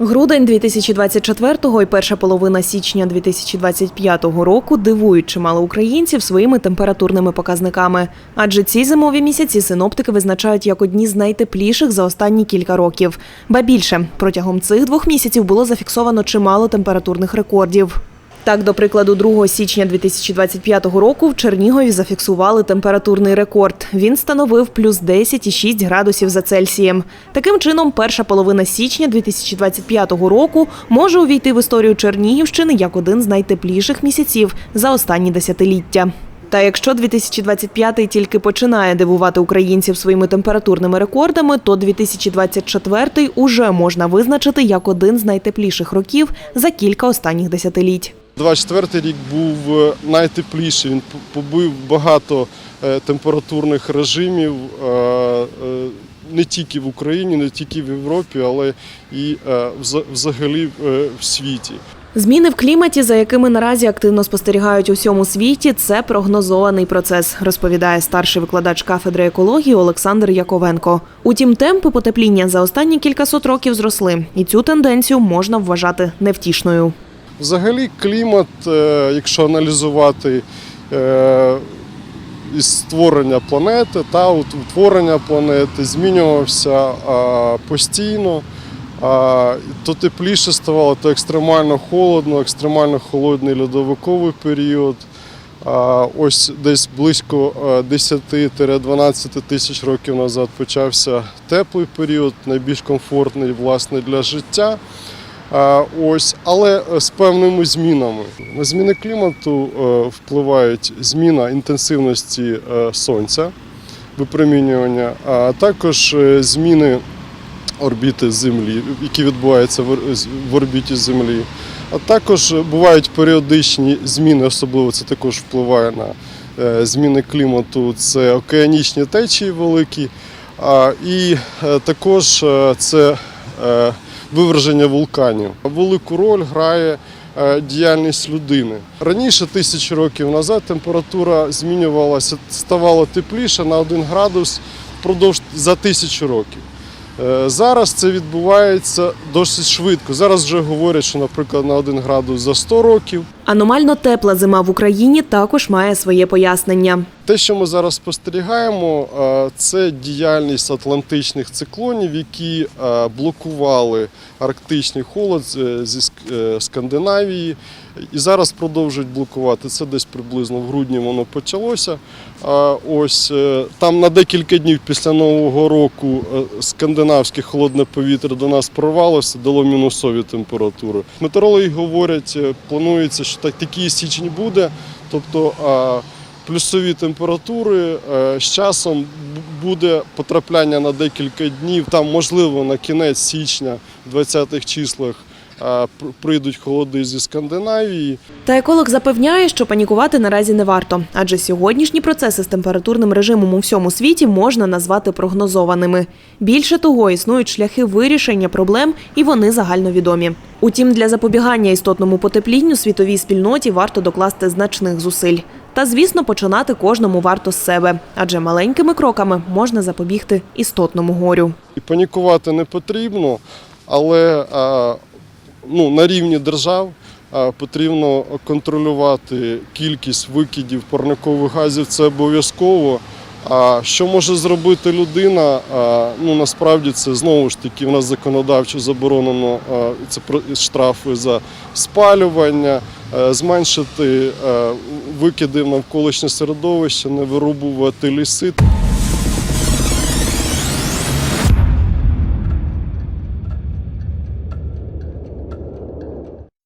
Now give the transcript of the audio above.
Грудень 2024 і перша половина січня 2025 року дивують чимало українців своїми температурними показниками. Адже ці зимові місяці синоптики визначають як одні з найтепліших за останні кілька років. Ба більше протягом цих двох місяців було зафіксовано чимало температурних рекордів. Так, до прикладу, 2 січня 2025 року в Чернігові зафіксували температурний рекорд. Він становив плюс 10,6 градусів за Цельсієм. Таким чином, перша половина січня 2025 року може увійти в історію Чернігівщини як один з найтепліших місяців за останні десятиліття. Та якщо 2025 тільки починає дивувати українців своїми температурними рекордами, то 2024 уже можна визначити як один з найтепліших років за кілька останніх десятиліть. 24 рік був е, найтепліший. Він побив багато е, температурних режимів е, не тільки в Україні, не тільки в Європі, але і вза- взагалі в світі. Зміни в кліматі, за якими наразі активно спостерігають у всьому світі, це прогнозований процес, розповідає старший викладач кафедри екології Олександр Яковенко. Утім, темпи потепління за останні кількасот років зросли, і цю тенденцію можна вважати невтішною. Взагалі, клімат, е, якщо аналізувати е, із створення планети та утворення планети, змінювався постійно. То тепліше ставало, то екстремально холодно, екстремально холодний льодовиковий період. Ось десь близько е, 10-12 тисяч років назад почався теплий період, найбільш комфортний власне для життя. Ось, але е, з певними змінами. На зміни клімату е, впливають зміна інтенсивності е, сонця, випромінювання, а також зміни орбіти Землі, які відбуваються в орбіті Землі. А також бувають періодичні зміни, особливо це також впливає на зміни клімату. Це океанічні течії великі, і також це виверження вулканів. Велику роль грає е, діяльність людини. Раніше, тисячі років назад, температура змінювалася, ставало тепліше на 1 градус впродовж за тисячу років. Е, Зараз це відбувається досить швидко. Зараз вже говорять, що, наприклад, на 1 градус за 100 років. Аномально тепла зима в Україні також має своє пояснення. Те, що ми зараз спостерігаємо, е, це діяльність атлантичних циклонів, які е, блокували арктичний холод зі е, Скандинавії. І зараз продовжують блокувати. Це десь приблизно в грудні воно почалося. Ось там на декілька днів після Нового року скандинавське холодне повітря до нас прорвалося, дало мінусові температури. Метеорологи говорять, планується, що так такий січень буде. Тобто плюсові температури е, з часом буде потрапляння на декілька днів. Там, можливо, на кінець січня, в 20-х числах, е, прийдуть холоди зі Скандинавії. Та еколог запевняє, що панікувати наразі не варто, адже сьогоднішні процеси з температурним режимом у всьому світі можна назвати прогнозованими. Більше того, існують шляхи вирішення проблем, і вони загальновідомі. Утім, для запобігання істотному потеплінню світовій спільноті варто докласти значних зусиль. Та, звісно, починати кожному варто з себе, адже маленькими кроками можна запобігти істотному горю. І панікувати не потрібно, але ну, на рівні держав потрібно контролювати кількість викидів парникових газів. Це обов'язково. А що може зробити людина? Ну насправді це знову ж таки в нас законодавчо заборонено це штрафи за спалювання, зменшити е, викиди в навколишнє середовище, не вирубувати ліси.